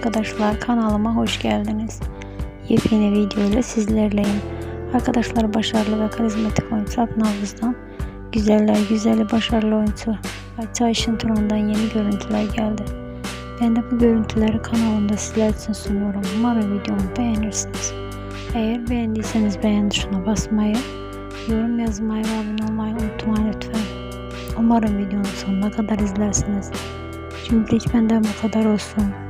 arkadaşlar kanalıma hoş geldiniz. Yepyeni video ile sizlerleyim. Arkadaşlar başarılı ve karizmatik oyuncu Akın Havuz'dan güzeller güzeli başarılı oyuncu Ayça Ayşinturan'dan yeni görüntüler geldi. Ben de bu görüntüleri kanalımda sizler için sunuyorum. Umarım videomu beğenirsiniz. Eğer beğendiyseniz beğen tuşuna basmayı, yorum yazmayı ve abone olmayı unutmayın lütfen. Umarım videonun sonuna kadar izlersiniz. Şimdilik benden bu kadar olsun.